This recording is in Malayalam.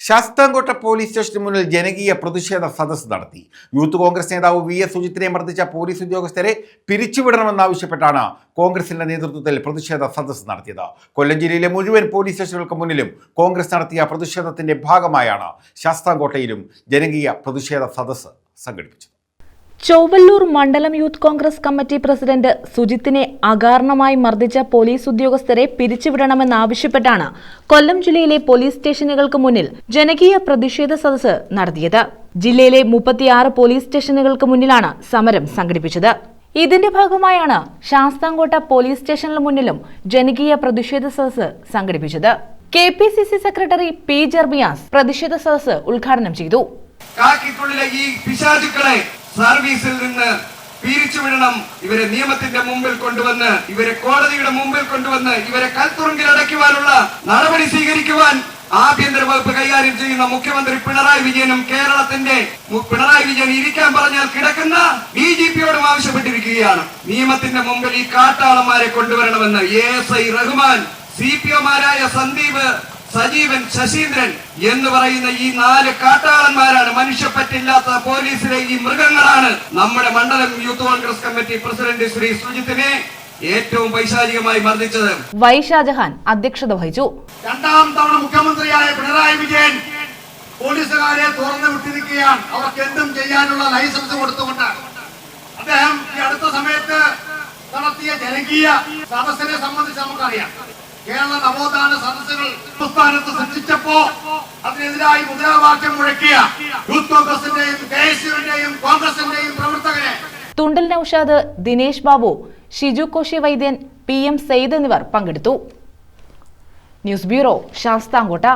ശാസ്താംകോട്ട പോലീസ് സ്റ്റേഷന് മുന്നിൽ ജനകീയ പ്രതിഷേധ സദസ്സ് നടത്തി. യൂത്ത് കോൺഗ്രസ് നേതാവ് വി എസ് സുജിത്തിനെ മർദ്ദിച്ച പോലീസ് ഉദ്യോഗസ്ഥരെ പിരിച്ചുവിടണമെന്നാവശ്യപ്പെട്ടാണ് കോൺഗ്രസിന്റെ നേതൃത്വത്തിൽ പ്രതിഷേധ സദസ്സ് നടത്തിയത്. കൊല്ലം ജില്ലയിലെ മുഴുവൻ പോലീസ് സ്റ്റേഷനുകൾക്ക് മുന്നിലും കോൺഗ്രസ് നടത്തിയ പ്രതിഷേധത്തിന്റെ ഭാഗമായാണ് ശാസ്താംകോട്ടയിലും ജനകീയ പ്രതിഷേധ സദസ്സ് സംഘടിപ്പിച്ചത്. ചൊവ്വല്ലൂർ മണ്ഡലം യൂത്ത് കോൺഗ്രസ് കമ്മിറ്റി പ്രസിഡന്റ് സുജിത്തിനെ അകാരണമായി മർദ്ദിച്ച പോലീസ് ഉദ്യോഗസ്ഥരെ പിരിച്ചുവിടണമെന്നാവശ്യപ്പെട്ടാണ് കൊല്ലം ജില്ലയിലെ പോലീസ് സ്റ്റേഷനുകൾക്ക് മുന്നിൽ ജനകീയ പ്രതിഷേധ സദസ്സ് നടത്തിയത്. ജില്ലയിലെ മുപ്പത്തിയാറ് പോലീസ് സ്റ്റേഷനുകൾക്ക് മുന്നിലാണ് സമരം സംഘടിപ്പിച്ചത്. ഇതിന്റെ ഭാഗമായാണ് ശാസ്താംകോട്ട പോലീസ് സ്റ്റേഷനിൽ മുന്നിലും ജനകീയ പ്രതിഷേധ സദസ്സ് സംഘടിപ്പിച്ചത്. K P C C secretary P Jermias പ്രതിഷേധ സദസ്സ് ഉദ്ഘാടനം ചെയ്തു. സർവീസിൽ നിന്ന് പിരിച്ചുവിടണം ഇവരെ നിയമത്തിന്റെ മുമ്പിൽ കൊണ്ടുവന്ന് ഇവരെ കോടതിയുടെ മുമ്പിൽ കൊണ്ടുവന്ന് ഇവരെ കൽത്തുറുങ്കിൽ അടയ്ക്കുവാനുള്ള നടപടി സ്വീകരിക്കുവാൻ ആഭ്യന്തര വകുപ്പ് കൈകാര്യം ചെയ്യുന്ന മുഖ്യമന്ത്രി പിണറായി വിജയനും കേരളത്തിന്റെ പിണറായി വിജയൻ ഇരിക്കാൻ പറഞ്ഞാൽ കിടക്കുന്ന ഡി ജി പിയോടും ആവശ്യപ്പെട്ടിരിക്കുകയാണ്. നിയമത്തിന്റെ മുമ്പിൽ ഈ കാട്ടാളന്മാരെ കൊണ്ടുവരണമെന്ന് A S I Rahman C P ഒമാരായ Sandeep Sajeevan Saseendran എന്ന് പറയുന്ന ഈ നാല് കാട്ടാളന്മാരാണ്. മനുഷ്യപ്പറ്റില്ലാത്ത പോലീസിലെ ഈ മൃഗങ്ങളാണ് നമ്മുടെ മണ്ഡലം youth congress committee president Shri സുജിത്തിനെ ഏറ്റവും പൈശാചികമായി മർദ്ദിച്ചത്. വൈ ഷാജഹാൻ അധ്യക്ഷത വഹിച്ചു. രണ്ടാം തവണ മുഖ്യമന്ത്രിയായ പിണറായി വിജയൻ പോലീസുകാരെ തുറന്നു വിട്ടിരിക്കുകയാണ്. അവർക്ക് എന്തും ചെയ്യാനുള്ള ലൈസൻസ് കൊടുത്തുകൊണ്ട് അദ്ദേഹം ഈ അടുത്ത സമയത്ത് നടത്തിയ ജനകീയ സദസ്സിനെ സംബന്ധിച്ച് നമുക്കറിയാം. കേരള നവോത്ഥാന സദസ്സുകൾ സംസ്ഥാനത്ത് സൃഷ്ടിച്ചപ്പോ അതിനെതിരായി മുദ്രാവാക്യം മുഴക്കിയ യൂത്ത് കോൺഗ്രസിന്റെയും കെ എസ് യുവിന്റെയും കോൺഗ്രസിന്റെയും പ്രവർത്തകരെ തുണ്ടൽ നൌഷാദ് ദിനേശ് ബാബു ഷിജു കോശി വൈദ്യൻ പി എം സെയ്ദ് എന്നിവർ പങ്കെടുത്തു. News bureau Sasthamkotta.